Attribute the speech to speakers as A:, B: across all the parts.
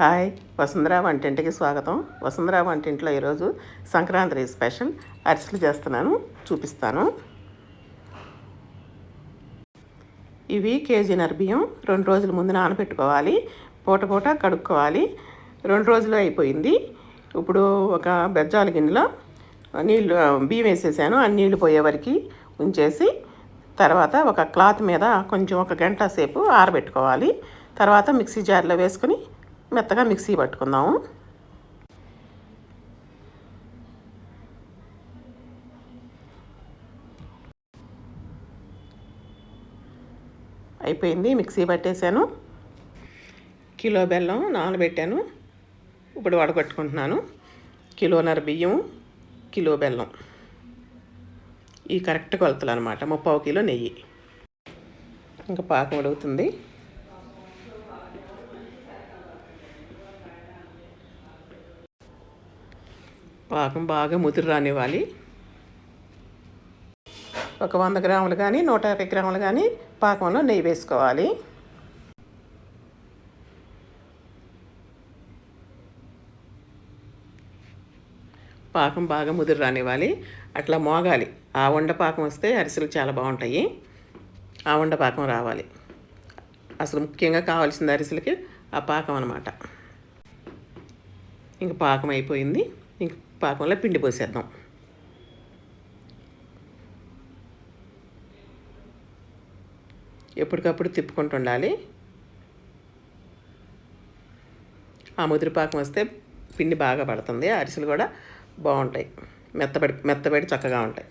A: Hi వసుంధరా వంటింటికి స్వాగతం. వసుంధరా వంటింట్లో ఈరోజు సంక్రాంతి స్పెషల్. అరిసెలు చేస్తున్నాను చూపిస్తాను. ఇవి కేజీ బియ్యం రెండు రోజుల ముందు నానబెట్టుకోవాలి. పూట పూట కడుక్కోవాలి. రెండు రోజులు అయిపోయింది. ఇప్పుడు ఒక బెజ్జాల గిన్నెలో నీళ్ళు బియ్యం వేసేసాను. ఆ నీళ్ళు పోయే వరకు ఉంచేసి తర్వాత ఒక క్లాత్ మీద కొంచెం ఒక గంట సేపు ఆరబెట్టుకోవాలి. తర్వాత మిక్సీ జార్లో వేసుకొని మెత్తగా మిక్సీ పట్టుకుందాము. అయిపోయింది మిక్సీ పట్టేశాను కిలో బెల్లం నానబెట్టాను. ఇప్పుడు వడగట్టుకుంటున్నాను. కిలోన్నర బియ్యం కిలో బెల్లం. ఈ కరెక్ట్ కొలతలు అనమాట ముప్పావు కిలో నెయ్యి. ఇంకా పాకం ఉడుగుతుంది పాకం బాగా ముదురు రానివ్వాలి. ఒక వంద గ్రాములు కానీ నూట యాభై గ్రాములు కానీ పాకంలో నెయ్యి వేసుకోవాలి. పాకం బాగా ముదురు రానివ్వాలి. అట్లా మోగాలి. ఆ వండ పాకం వస్తే అరిసెలు చాలా బాగుంటాయి. ఆ వండ పాకం రావాలి. అసలు ముఖ్యంగా కావాల్సింది అరిసెలకి ఆ పాకం అనమాట ఇంక పాకం అయిపోయింది. ఇంక పాకంలో పిండి పోసేద్దాం. ఎప్పటికప్పుడు తిప్పుకుంటూ ఉండాలి ఆ ముదిరి పాకం వస్తే పిండి బాగా పడుతుంది అరిసెలు కూడా బాగుంటాయి. మెత్తబడి మెత్తబడి చక్కగా ఉంటాయి.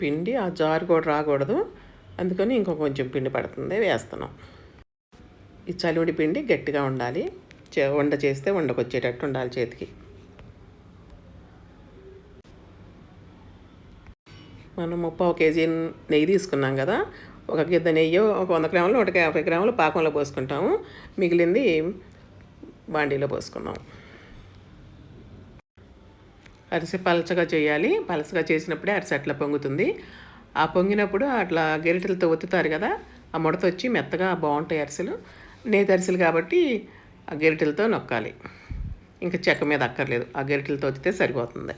A: పిండి ఆ జారు కూడా రాకూడదు. అందుకని ఇంకొంచెం కొంచెం పిండి పడుతుంది వేస్తున్నాం. ఈ చలివిడి పిండి గట్టిగా ఉండాలి. వండ చేస్తే వండకొచ్చేటట్టు ఉండాలి చేతికి. మనం ముప్పావు కేజీ నెయ్యి తీసుకున్నాం కదా. ఒక గిద్ద నెయ్యి ఒక వంద గ్రాములు నూట యాభై గ్రాములు పాకంలో పోసుకుంటాము. మిగిలింది బాండీలో పోసుకున్నాం. అరిసె పలచగా చేయాలి. పలసగా చేసినప్పుడే అరిసె అట్లా పొంగుతుంది. ఆ పొంగినప్పుడు అట్లా గెరిటలతో ఒత్తుతారు కదా. ఆ ముడత వచ్చి మెత్తగా బాగుంటాయి అరిసెలు. నేతి కాబట్టి ఆ గెరిటెలతో నొక్కాలి. ఇంకా చెక్క మీద అక్కర్లేదు. ఆ గెరిటెలతో వచ్చితే సరిపోతుంది.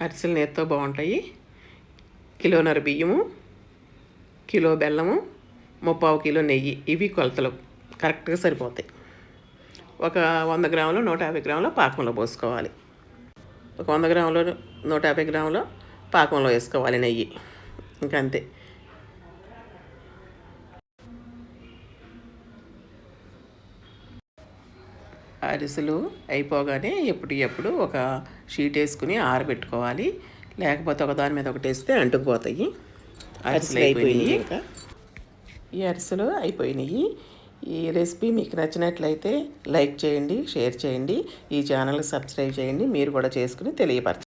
A: అరిసెలు నేతితో బాగుంటాయి. కిలోన్నర బియ్యము కిలో బెల్లము ముప్పావు కిలో నెయ్యి. ఇవి కొలతలు. కరెక్ట్గా సరిపోతాయి. ఒక వంద గ్రాములు నూట యాభై గ్రాముల పాకంలో పోసుకోవాలి. ఒక వంద గ్రాములు నూట యాభై గ్రాములు పాకంలో వేసుకోవాలి నెయ్యి. ఇంకంతే. అరిసెలు అయిపోగానే ఎప్పుడు ఎప్పుడు ఒక షీట్ వేసుకుని ఆరబెట్టుకోవాలి. లేకపోతే ఒక దాని మీద ఒకటి వేస్తే అంటుకుపోతాయి. అరిసెలు అయిపోయినాయి. ఇంకా? ఈ అరిసెలు అయిపోయినాయి. ఈ రెసిపీ మీకు నచ్చినట్లయితే లైక్ చేయండి షేర్ చేయండి. ఈ ఛానల్కి సబ్స్క్రైబ్ చేయండి. మీరు కూడా చేసుకుని తెలియపరచండి.